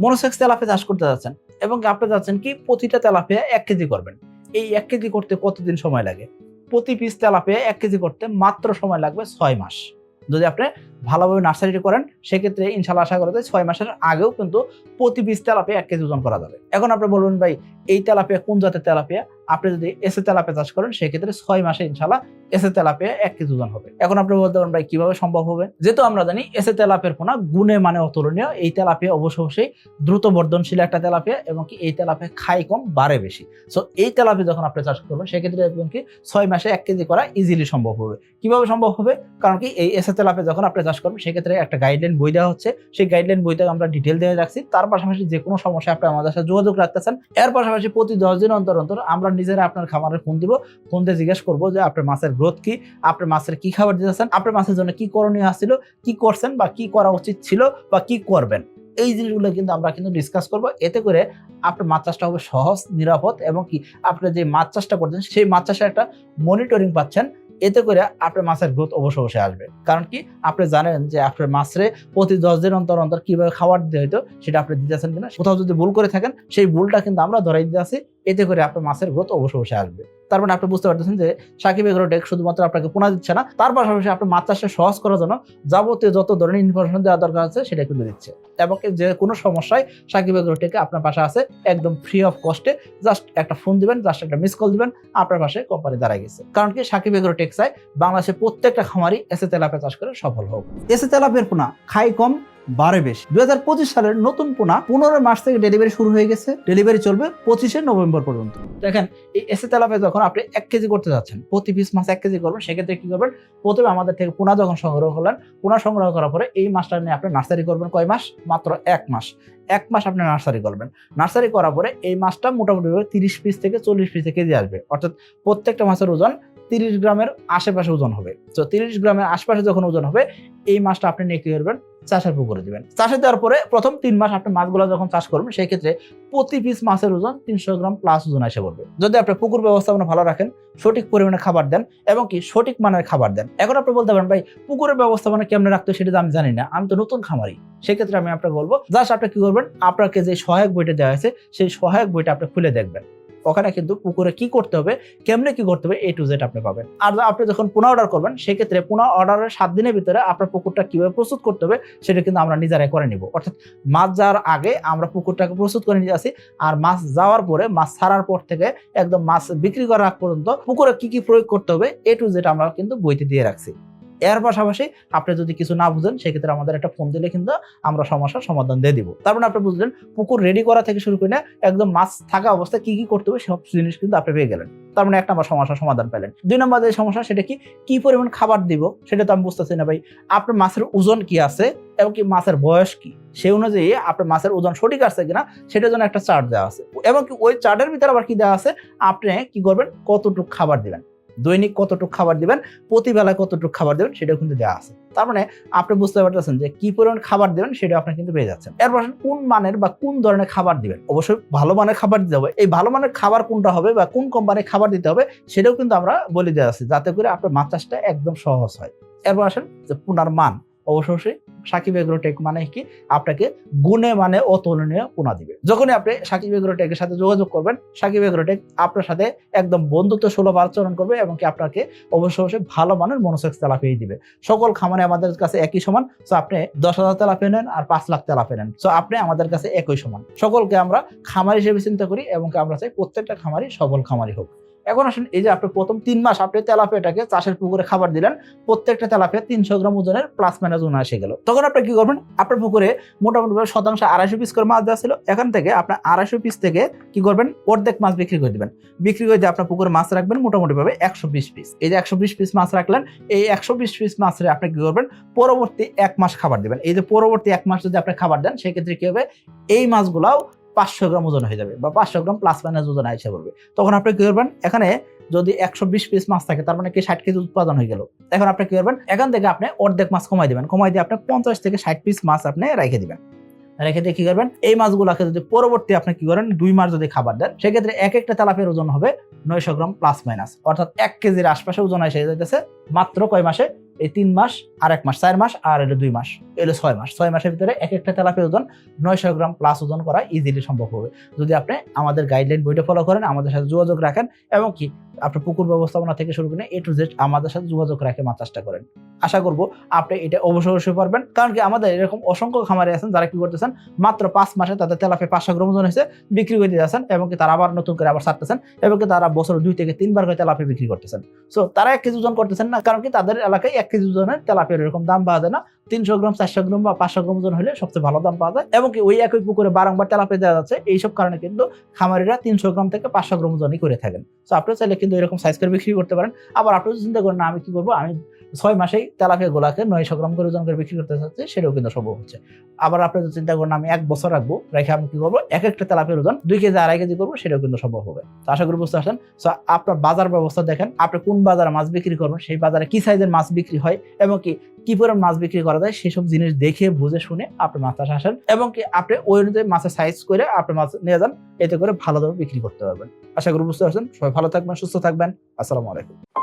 Monosex tilapia চাষ করতে যাচ্ছেন এবং আপনি যাচ্ছেন কি প্রতিটা তেলাপিয়া এক কেজি করবেন। এই এক কেজি করতে কতদিন সময় লাগে? প্রতি পিস তেলাপিয়া এক কেজি করতে মাত্র সময় লাগবে ছয় মাস। যদি আপনি ভালোভাবে নার্সারি করেন, সেক্ষেত্রে ইনশাল্লাহ আশা করা যায় ছয় মাসের আগেও কিন্তু প্রতি পিস তেলাপিয়া এক কেজি ওজন করা যাবে। এখন আপনি বলবেন ভাই, এই তেলাপিয়া কোন জাতের তেলাপিয়া? আপনি যদি এসে তেলাপিয়া চাষ করেন, সেক্ষেত্রে ছয় মাসে ইনশাল্লাহ এসে তেলাপিয়া এক কেজি ওজন হবে। এখন আপনি বলতে পারেন, ভাই, কীভাবে সম্ভব হবে? যেহেতু আমরা জানি এসে তেলাপিয়ার পোনা গুণে মানে অতুলনীয়। এই তেলাপিয়া অবশ্য অবশ্যই দ্রুত বর্ধনশীল একটা তেলাপিয়া এবং কি এই তেলাপিয়া খাই কম, বাড়ে বেশি। সো এই তেলাপিয়া যখন আপনি চাষ করবেন, সেক্ষেত্রে দেখবেন কি ছয় মাসে এক কেজি করা ইজিলি সম্ভব হবে। কীভাবে সম্ভব হবে? কারণ কি এই এসে তেলাপিয়া যখন আপনি চাষ করবেন, সেক্ষেত্রে একটা গাইডলাইন বই দেওয়া হচ্ছে। সেই গাইডলাইন বইতে আমরা ডিটেল দিয়ে রাখছি। তার পাশাপাশি যে কোনো সমস্যা আপনি আমাদের সাথে যোগাযোগ রাখতেছেন, এর পাশাপাশি প্রতি দশ দিন অন্তর অন্তর আমরা নিজেরা আপনার খামারে ফোন দিব। ফোন দিয়ে জিজ্ঞেস করব যে, আপনার মাছের গ্রোথ কি আপনার মাছের কি খাবার দিতেছেন আপনার মাছের জন্য কি করণীয় আসছিল কি করছেন বা কি করা উচিত ছিল বা কি করবেন। এই জিনিসগুলো কিন্তু আমরা কিন্তু ডিসকাস করব। এতে করে আপনার মাছ চাষটা হবে সহজ, নিরাপদ এবং কি আপনি যে মাছ চাষটা করছেন, সেই মাছ চাষের একটা মনিটরিং পাচ্ছেন। এতে করে আপনার মাছের গ্রোথ অবশ্য অবশ্যই আসবে। কারণ কি আপনি জানেন যে আপনার মাছরে প্রতি দশ দিন অন্তর অন্তর কীভাবে খাবার দিতে হইতো সেটা আপনি দিতেছেন কিনা, কোথাও যদি ভুল করে থাকেন, সেই ভুলটা কিন্তু আমরা ধরাই দিতে আসি এতে করে আপনার মাছের গ্রোথ অবশ্য অবশ্যই আসবে। তার মানে আপনি বুঝতে পারতেছেন যে সাকিব এগ্রোটেক শুধুমাত্র আপনাকে পোনা দিচ্ছে না, তার পাশাপাশি আপনার মাছ চাষটা সহজ করার জন্য যাবতীয় যত ধরনের ইনফরমেশন দেওয়া দরকার আছে সেটা কিন্তু দিচ্ছে। এবং যে কোনো সমস্যায় সাকিব এগ্রোটেকে আপনার পাশে আছে, একদম ফ্রি অফ কস্টে জাস্ট একটা ফোন দিবেন জাস্ট একটা মিস কল দিবেন, আপনার পাশে কোম্পানি দাঁড়ায় গেছে। কারণ কি সাকিব এগ্রোটেক চাই বাংলাদেশের প্রত্যেকটা খামারি এসে তেলাপে চাষ করে সফল হোক। এসে তেলাপের পোনা খাই কম বারে বেশি। দুই হাজার পঁচিশ সালের নতুন পোনা পনেরো মাস থেকে ডেলিভারি শুরু হয়ে গেছে। ডেলিভারি চলবে পঁচিশে নভেম্বর পর্যন্ত। দেখেন, এই এসে তেলাপে যখন আপনি এক কেজি করতে যাচ্ছেন, প্রতি পিস মাছ এক কেজি করবেন, সেক্ষেত্রে কি করবেন? প্রথমে আমাদের থেকে পোনা যখন সংগ্রহ করলেন, পোনা সংগ্রহ করার পরে এই মাছটা নিয়ে আপনি নার্সারি করবেন কয় মাস? মাত্র এক মাস। এক মাস আপনি নার্সারি করবেন। নার্সারি করার পরে এই মাছটা মোটামুটি তিরিশ পিস থেকে চল্লিশ পিসে কেজি আসবে। অর্থাৎ প্রত্যেকটা মাছের ওজন তিরিশ গ্রামের আশেপাশে ওজন হবে। তো তিরিশ গ্রামের আশেপাশে যখন ওজন হবে, এই মাছটা আপনি নিয়ে কি করবেন, চাষের পুকুরে দিবেন। চাষে দেওয়ার পরে প্রথম তিন মাস আপনি মাছগুলো যখন চাষ করবেন, সেই ক্ষেত্রে প্রতি পিস মাছের ওজন তিনশো গ্রাম প্লাস ওজন এসে পড়বে। যদি আপনি পুকুর ব্যবস্থাপনা ভালো রাখেন, সঠিক পরিমাণে খাবার দেন এবং কি সঠিক মানের খাবার দেন। এখন আপনি বলতে পারেন, ভাই, পুকুরের ব্যবস্থাপনা কেমন রাখতে সেটা আমি জানি না। আমি তো নতুন খামারি। সেক্ষেত্রে আমি আপনাকে বলব জাস্ট আপনি কি করবেন, আপনাকে যে সহায়ক বইটা দেওয়া হয়েছে, সেই সহায়ক বইটা আপনি খুলে দেখবেন। ওখানে কিন্তু পুকুরে কি করতে হবে, কেমনে কি করতে হবে এ টু জেড আপনি পাবেন। আর আপনি যখন পুনঃ অর্ডার করবেন, সেক্ষেত্রে পুনঃ অর্ডারের সাত দিনের ভিতরে আপনার পুকুরটা কীভাবে প্রস্তুত করতে হবে, সেটা কিন্তু আমরা নিজেরাই করে নিব। অর্থাৎ মাছ যাওয়ার আগে আমরা পুকুরটাকে প্রস্তুত করে নিয়ে আসি, আর মাছ যাওয়ার পরে, মাছ ছাড়ার পর থেকে একদম মাছ বিক্রি করার আগ পর্যন্ত পুকুরে কি কি প্রয়োগ করতে হবে এ টু জেড আমরা কিন্তু বইতে দিয়ে রাখছি। এর পাশাপাশি আপনি যদি কিছু না বুঝেন, সেক্ষেত্রে আমাদের একটা ফোন দিলে কিন্তু আমরা সমস্যার সমাধান দিয়ে দিব। তারপরে মানে আপনি বুঝলেন, পুকুর রেডি করা থেকে শুরু করে একদম মাছ থাকা অবস্থায় কি কি করতে হবে, সব জিনিস কিন্তু আপনি পেয়ে গেলেন। তার মানে এক নম্বর সমস্যার সমাধান পেলেন। দুই নম্বর যে সমস্যা, সেটা কি কি পরিমাণ খাবার দিব, সেটা তো আমি বুঝতেছি না ভাই। আপনার মাছের ওজন কি আছে, এবং কি মাছের বয়স কি? সেই অনুযায়ী আপনার মাছের ওজন সঠিক আছে কিনা, সেটার জন্য একটা চার্ট দেওয়া আছে। এবং কি ওই চার্টের ভিতরে আবার কি দেওয়া আছে, আপনি কি করবেন, কতটুকু খাবার দিবেন। দৈনিক কতটুকু খাবার দিবেন, প্রতিবেলা কতটুকু খাবার দেবেন, সেটাও কিন্তু দেওয়া আছে। তার মানে আপনি বুঝতে পারতেছেন যে কি পরিমাণ খাবার দেবেন সেটা আপনি কিন্তু পেয়ে যাচ্ছেন। এরপর কোন মানের বা কোন ধরনের খাবার দিবেন? অবশ্যই ভালো মানের খাবার দিতে হবে। এই ভালো মানের খাবার কোনটা হবে বা কোন কোম্পানির খাবার দিতে হবে, সেটাও কিন্তু আমরা বলে দেওয়া আছে, যাতে করে আপনার মাছ চাষটা একদম সহজ হয়। এরপর আসেন যে পুনার মান অবশ্যই সাকিব এগ্রোটেক মানে কি? আপনাকে গুণে মানে অতুলনীয় পোনা দিবে। যখনই আপনি সাকিব এগ্রোটেকের সাথে যোগাযোগ করবেন, সাকিব এগ্রোটেক আপনার সাথে একদম বন্ধুত্ব সুলভ আচরণ করবে এবং কি আপনাকে অবশ্যই অবশ্যই ভালো মানের মনোসেক্স তেলাপিয়াই দিবে। সকল খামারে আমাদের কাছে একই সমান সো আপনি দশ হাজার তেলাপিয়া নেন আর পাঁচ লাখ তেলাপিয়া নেন। সো আপনি আমাদের কাছে একই সমান। সকলকে আমরা খামার হিসেবে চিন্তা করি এবং আমরা চাই প্রত্যেকটা খামারই সবল খামারি হোক। এখন আসুন, এই যে আপনি প্রথম তিন মাস আপনি তেলাপিয়াটাকে চাষের পুকুরে খাবার দিলেন, প্রত্যেকটা তেলাপিয়া তিনশো গ্রাম ওজনের প্লাস মাইনাস ওজন এসে গেল। তখন আপনি কি করবেন? আপনার পুকুরে মোটামুটি শতাংশ আড়াইশো পিস করে মাছ দেওয়া ছিল। এখান থেকে আপনার আড়াইশো পিস থেকে কি করবেন? অর্ধেক মাছ বিক্রি করে দিবেন। বিক্রি করে দিয়ে আপনার পুকুরে মাছ রাখবেন মোটামুটি ভাবে একশো বিশ পিস এই যে একশো বিশ পিস মাছ রাখলেন, এই একশো বিশ পিস মাছের আপনি কি করবেন? পরবর্তী এক মাস খাবার দিবেন। এই যে পরবর্তী এক মাস যদি আপনি খাবার দেন, সেক্ষেত্রে কি হবে? এই মাছগুলাও পাঁচশো গ্রাম ওজন হয়ে যাবে বা পাঁচশো গ্রাম প্লাস মাইনাস ওজন আইসা পড়বে তখন আপনি কি করবেন? এখানে যদি একশো বিশ পিস মাছ থাকে, তার মানে কি ষাট কেজি উৎপাদন হয়ে গেল। এখন আপনি কি করবেন? এখান থেকে আপনি অর্ধেক মাছ কমাই দিবেন। কমাই দিয়ে আপনি পঞ্চাশ থেকে ষাট পিস মাছ আপনি রেখে দিবেন। রেখে দিয়ে কি করবেন? এই মাছগুলোকে যদি পরবর্তী আপনি কি করেন? দুই মাস যদি খাবার দেন, সেক্ষেত্রে এক একটা তেলাপের ওজন হবে নয়শো গ্রাম প্লাস মাইনাস অর্থাৎ এক কেজির আশপাশে ওজন এসে যাইতেছে মাত্র কয় মাসে? এই তিন মাস আর এক মাস, চার মাস, আর এলো দুই মাস এলো ছয় মাস। ছয় মাসের ভিতরে এক একটা তেলাপিয়া ওজন নয়শো গ্রাম প্লাস ওজন করা ইজিলি সম্ভব হবে। যদি আপনি আমাদের গাইডলাইন বইটা ফলো করেন, আমাদের সাথে যোগাযোগ রাখেন এবং কি আপনার পুকুর ব্যবস্থাপনা থেকে শুরু করে এ টু জেড আমাদের সাথে যোগাযোগ রাখে মাছ চাষটা করেন। আশা করব আপনি এটা অবশ্যই অবশ্যই পারবেন, কারণ কি আমাদের এরকম অসংখ্য খামারে আছেন যারা কি করতেছেন, মাত্র পাঁচ মাসে তাদের তেলাপে পাঁচশো গ্রাম ওজন হয়েছে, বিক্রি করে দিয়ে যাচ্ছেন এবং কি তারা আবার নতুন করে আবার ছাড়তেছেন এবং কি তারা বছর দুই থেকে তিনবার করে তেলাপি বিক্রি করতেছেন। সো তারা এক কেজি ওজন করতেছেন না, কারণ কি তাদের এলাকায় এক কেজি ওজনের তেলাপির এরকম দাম পাওয়া যায় না। তিনশো গ্রাম, চারশো গ্রাম বা পাঁচশো গ্রাম ওজন হলে সবচেয়ে ভালো দাম পাওয়া যায়। এবং ওই একই পুকুরে বারংবার তেলাপি দেওয়া যাচ্ছে। এইসব কারণে কিন্তু খামারিরা তিনশো গ্রাম থেকে পাঁচশো গ্রাম ওজনই করে থাকেন। তো আপনি চাইলে কিন্তু এরকম সাইজ করে বিক্রি করতে পারেন। আবার আপনি চিন্তা করেন আমি কি করব? আমি ছয় মাসেই তেলাপিয়া গোলাকে নয়শো গ্রাম করে ওজন করে বিক্রি করতে চাচ্ছি, সেটাও কিন্তু সম্ভব হচ্ছে। আবার আপনি চিন্তা করেন, আমি এক বছর রাখব, রেখে আমি কি করব? এক একটা তেলাপিয়ার ওজন দুই কেজি, আড়াই কেজি করব, সেটাও কিন্তু সম্ভব হবে। তো আশা করি বুঝতে পারছেন? সো আপনার বাজার ব্যবস্থা দেখেন, আপনি কোন বাজারে মাছ বিক্রি করবেন, সেই বাজারে কি সাইজের মাছ বিক্রি হয়, এবং কি কি পরিমাণ মাছ বিক্রি করা যায়, সেসব জিনিস দেখে, বুঝে, শুনে আপনি মাছ চাষে আসেন, এবং কি, আপনি ওই অনুযায়ী মাছের সাইজ করে আপনি মাছ নিয়ে যান, এতে করে ভালো দামে বিক্রি করতে পারবেন। আশা করি বুঝতে পারছেন? সবাই ভালো থাকবেন, সুস্থ থাকবেন। আসসালামু আলাইকুম।